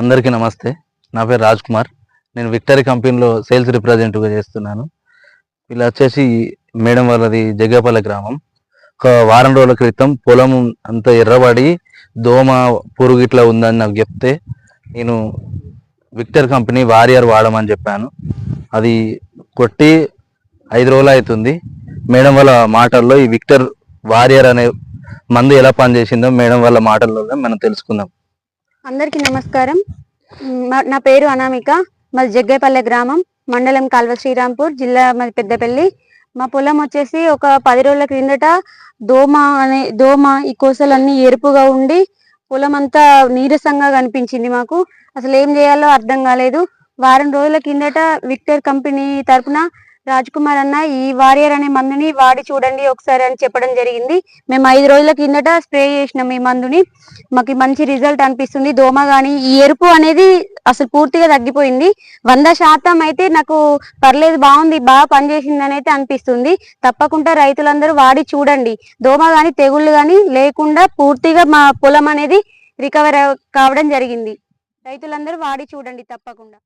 అందరికీ నమస్తే. నా పేరు రాజ్ కుమార్. నేను విక్టరీ కంపెనీలో సేల్స్ రిప్రజెంటేటివ్గా చేస్తున్నాను. వీళ్ళు వచ్చేసి మేడం వాళ్ళది జగ్గపల్లి గ్రామం. ఒక వారం రోజుల క్రితం పొలం అంతా ఎర్రబడి దోమ పురుగు ఇట్లా ఉందని నాకు చెప్తే నేను విక్టర్ కంపెనీ వారియర్ వాడమని చెప్పాను. అది కొట్టి ఐదు రోజులు అవుతుంది. మేడం వాళ్ళ మాటల్లో ఈ విక్టర్ వారియర్ అనే మందు ఎలా పనిచేసిందో మేడం వాళ్ళ మాటల్లోనే మనం తెలుసుకుందాం. అందరికీ నమస్కారం. మా- నా పేరు అనామిక. మాది జగ్గైపల్లె గ్రామం మండలం కాల్వ శ్రీరాంపూర్ జిల్లా మాది పెద్దపల్లి. మా పొలం వచ్చేసి ఒక పది రోజుల క్రిందట దోమ అనే దోమ ఈ కోసలన్నీ ఎరుపుగా ఉండి పొలం అంతా నీరసంగా కనిపించింది మాకు. అసలు ఏం చేయాలో అర్థం కాలేదు. వారం రోజుల కిందట విక్టర్ కంపెనీ తరపున రాజ్ కుమార్ అన్న ఈ వారియర్ అనే మందుని వాడి చూడండి ఒకసారి అని చెప్పడం జరిగింది. మేము ఐదు రోజుల కిందట స్ప్రే చేసినాం ఈ మందుని. మాకు మంచి రిజల్ట్ అనిపిస్తుంది. దోమ గాని ఈ ఎరుపు అనేది అసలు పూర్తిగా తగ్గిపోయింది. వంద శాతం అయితే నాకు పర్లేదు బాగుంది బాగా పనిచేసింది అని అయితే అనిపిస్తుంది. తప్పకుండా రైతులందరూ వాడి చూడండి. దోమ గాని తెగుళ్ళు గాని లేకుండా పూర్తిగా మా పొలం అనేది రికవర్ కావడం జరిగింది. రైతులందరూ వాడి చూడండి తప్పకుండా.